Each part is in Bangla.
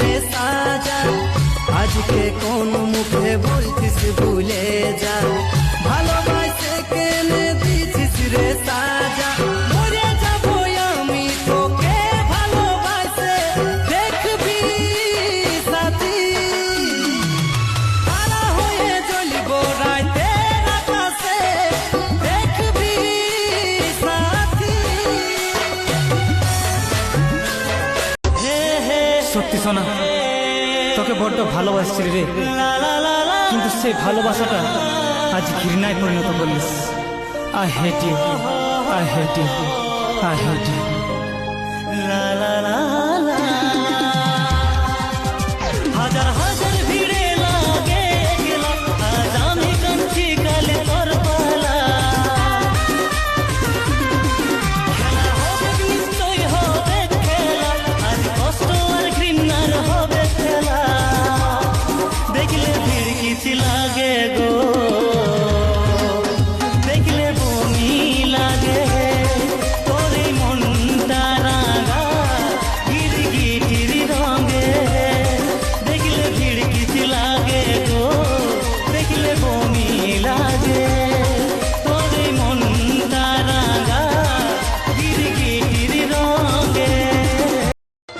রে সাজা। আজকে কোন মুখে বলছিস ভুলে যা। সত্যি শোনা তোকে বড্ড ভালোবাসছি রে। কিন্তু সেই ভালোবাসাটা আজ ঘৃণায় পরিণত করলিস। I hate I hate I hate হাজার হাজার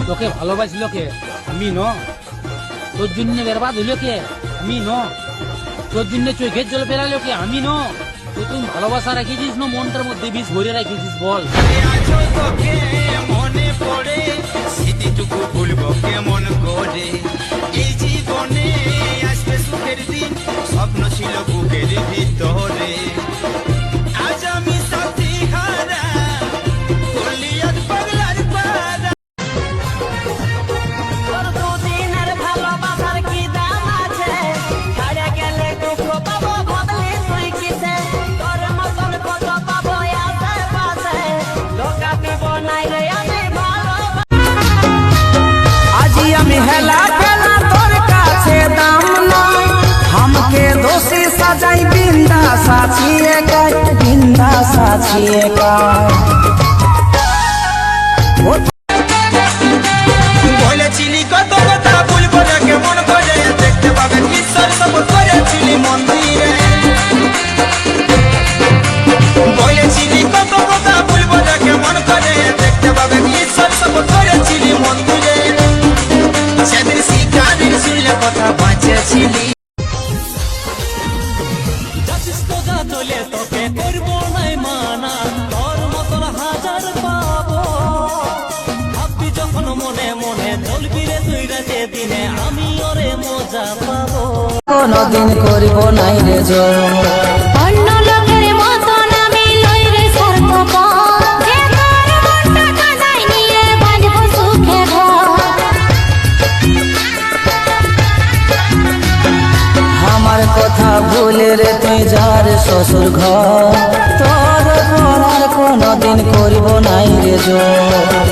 তোকে ভালোবাসিল কে? আমি ন। তোর জন্য বেরবাদ হইল কে? আমি ন। তোর জন্য চোখের জল পেরালো কে? আমি ন। তো তুমি ভালোবাসা রেখেছিস না, মনটার মধ্যে বিষ ভরে রেখেছিস, বল। মনে পড়ে, স্মৃতিটুকু ভুলব কেমন করে? হেলা খেলা তোর কাছে দাম নয় হামকে দোষী সাজাই বিন্দা সাছিয়ে গায় বিন্দা সাছিয়ে গায় দিনে আমি ওরে মজা পাবো। কোনদিন করিব নাই রে জয় লোকের মতন আমি লই রে স্বার্থপর। যে তোর মনটা কানাই নিয়ে বাঁধব সুখে ঘর। আমার কথা ভুলে রে তুই যার শ্বশুর ঘর। তোর কোনদিন করিব নাই রে জয়